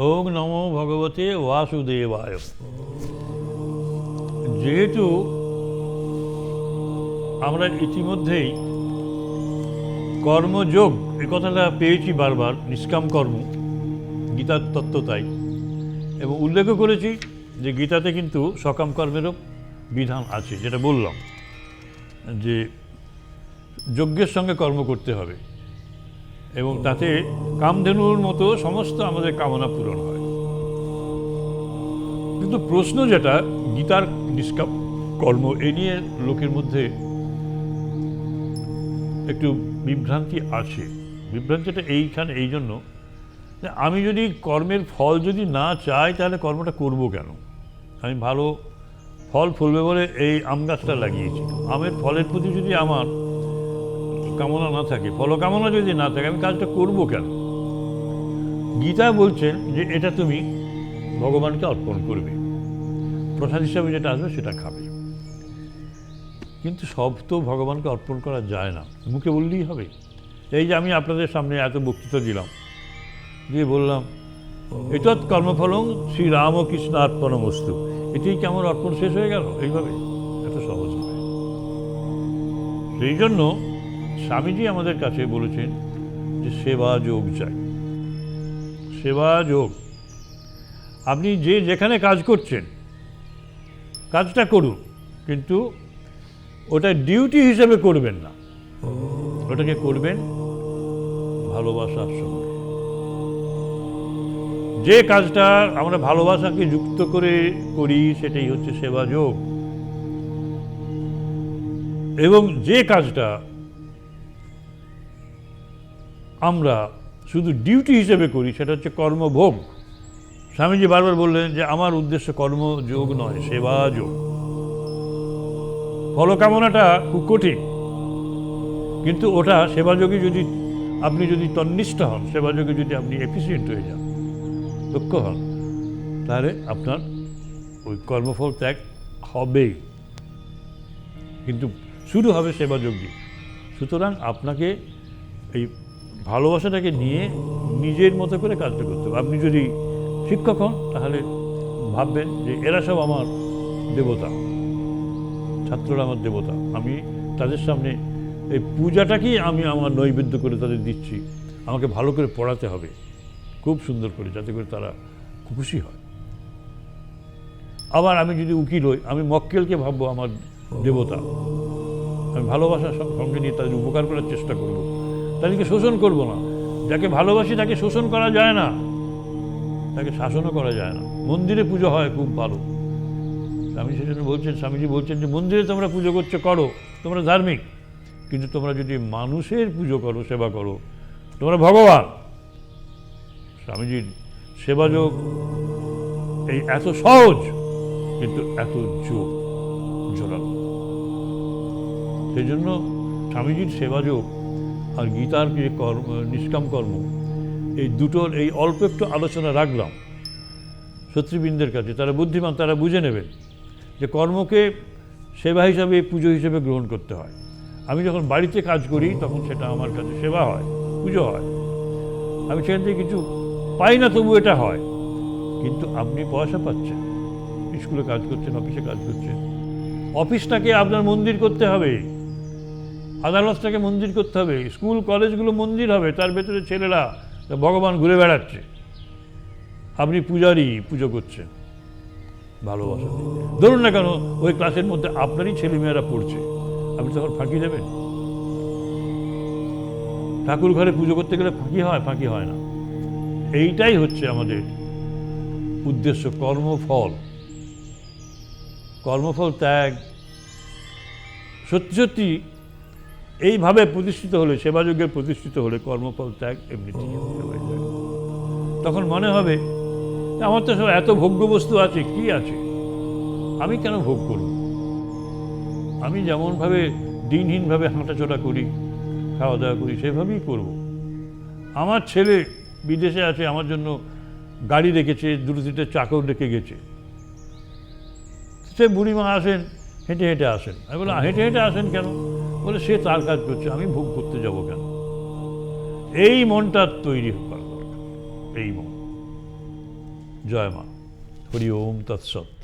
ওম নমো ভগবতে বাসুদেবায়। যেহেতু আমরা ইতিমধ্যেই কর্মযোগ এ কথাটা পেয়েছি বারবার, নিষ্কাম কর্ম, গীতার তত্ত্ব তাই। এবং উল্লেখও করেছি যে গীতাতে কিন্তু সকাম কর্মেরও বিধান আছে, যেটা বললাম, যে যজ্ঞের সঙ্গে কর্ম করতে হবে। এবং তাতে কামধেনুর মতো সমস্ত আমাদের কামনা পূরণ হয়। কিন্তু প্রশ্ন যেটা, গীতার নিষ্কাম কর্ম, এ নিয়ে লোকের মধ্যে একটু বিভ্রান্তি আছে। বিভ্রান্তিটা এইখানে, এই জন্য আমি যদি কর্মের ফল যদি না চাই, তাহলে কর্মটা করব কেন? আমি ভালো ফল ফুলবে বলে এই আম গাছটা লাগিয়েছি। আমের ফলের প্রতি যদি আমার কামনা না থাকে, ফলকামনা যদি না থাকে, আমি কাজটা করব কেন? গীতা বলছেন যে এটা তুমি ভগবানকে অর্পণ করবে। প্রসাদ হিসাবে যেটা আসবে, সেটা খাবে। কিন্তু সব তো ভগবানকে অর্পণ করা যায় না। মুখে বললেই হবে। এই যে আমি আপনাদের সামনে এত বক্তৃতা দিলাম, দিয়ে বললাম, এতৎ কর্মফলং শ্রী রাম ও কৃষ্ণ অর্পণ বস্তু এটাই কি আমার অর্পণ শেষ হয়ে গেল? এইভাবে। এত সহজ নয় সেই জন্য স্বামীজি আমাদের কাছে বলেছেন যে সেবা যোগ চাই। সেবা যোগ। আপনি যে যেখানে কাজ করছেন, কাজটা করুন, কিন্তু ওটা ডিউটি হিসেবে করবেন না। ওটাকে করবেন ভালোবাসার সঙ্গে। যে কাজটা আমরা ভালোবাসাকে যুক্ত করে করি, সেটাই হচ্ছে সেবা যোগ। এবং যে কাজটা আমরা শুধু ডিউটি হিসেবে করি, সেটা হচ্ছে কর্মভোগ। স্বামীজি বারবার বললেন যে, আমার উদ্দেশ্য কর্মযোগ নয়, সেবা যোগ। ফলকামনাটা খুব কঠিন। কিন্তু ওটা সেবাযোগে যদি আপনি যদি তন্নিষ্ঠ হন, সেবাযোগে যদি আপনি এফিসিয়েন্ট হয়ে যান, দক্ষ হন, তাহলে আপনার ওই কর্মফল ত্যাগ হবেই। কিন্তু শুরু হবে সেবাযোগ। দিয়ে সুতরাং আপনাকে এই ভালোবাসাটাকে নিয়ে নিজের মতো করে কাজটা করতে হবে। আপনি যদি শিক্ষক হন, তাহলে ভাববেন যে এরা সব আমার দেবতা। ছাত্ররা আমার দেবতা। আমি তাদের সামনে এই পূজাটাকেই আমি আমার নৈবেদ্য করে তাদের দিচ্ছি। আমাকে ভালো করে পড়াতে হবে। খুব সুন্দর করে, যাতে করে তারা খুশি হয়। আবার আমি যদি উকিল হই, আমি মক্কেলকে ভাববো আমার দেবতা। আমি ভালোবাসার সঙ্গে- নিয়ে তাদের উপকার করার চেষ্টা করব। তাদেরকে শোষণ করব না। যাকে ভালোবাসি তাকে শোষণ করা যায় না। তাকে শাসনও করা যায় না। মন্দিরে পুজো হয় খুব ভালো। স্বামী সেজন্য বলছেন, স্বামীজি বলছেন যে, মন্দিরে তোমরা পুজো করছ, করো। তোমরা ধার্মিক। কিন্তু তোমরা যদি মানুষের পুজো করো, সেবা করো, তোমরা ভগবান। স্বামীজির সেবাযোগ এই এত সহজ, কিন্তু এত যোগ জোরালো। সেই জন্য স্বামীজির সেবাযোগ আর গীতার যে কর্ম, নিষ্কাম কর্ম, এই দুটোর এই অল্প একটু আলোচনা রাখলাম। শত্রুবৃন্দের কাছে, তারা বুদ্ধিমান, তারা বুঝে নেবেন। যে কর্মকে সেবা হিসাবে, পুজো হিসেবে গ্রহণ করতে হয়। আমি যখন বাড়িতে কাজ করি, তখন সেটা আমার কাছে সেবা হয়, পুজো হয়। আমি সেখান থেকে কিছু পাই না তবু এটা হয়। কিন্তু আপনি পয়সা পাচ্ছেন। স্কুলে কাজ করছেন, অফিসে কাজ করছেন। অফিসটাকে আপনার মন্দির করতে হবে। আদালতটাকে মন্দির করতে হবে। স্কুল, কলেজগুলো মন্দির হবে, তার ভেতরে ছেলেরা, ভগবান ঘুরে বেড়াচ্ছে। আপনি পূজারি পুজো করছেন। ভালোবাসা। ধরুন না কেন, ওই ক্লাসের মধ্যে আপনারই ছেলেমেয়েরা পড়ছে। আপনি তখন ফাঁকি দেবেন? ঠাকুর ঘরে পুজো করতে গেলে ফাঁকি হয় ফাঁকি হয় না। এইটাই হচ্ছে আমাদের উদ্দেশ্য, কর্মফল। কর্মফল ত্যাগ। সত্যি সত্যি, এইভাবে প্রতিষ্ঠিত হলে সেবাযোগে প্রতিষ্ঠিত হলে কর্মফল ত্যাগ এমনিতেই তখন মনে হবে আমার তো সব এত ভোগ্য বস্তু আছে, কি আছে? আমি কেন ভোগ করব? আমি যেমনভাবে দিনহীনভাবে হাঁটাচলা করি খাওয়া দাওয়া করি, সেভাবেই করব। আমার ছেলে বিদেশে আছে, আমার জন্য গাড়ি রেখেছে দুটো তিনটে চাকর রেখে গেছে। সে বুড়িমা আসেন, হেঁটে হেঁটে আসেন। আমি বললাম হেঁটে হেঁটে আসেন কেন? বলে, সে তার কাজ করছে, আমি ভোগ করতে যাব কেন? এই মনটা তৈরি করা দরকার। এই মন। জয় মা। হরি ওম তৎসৎ।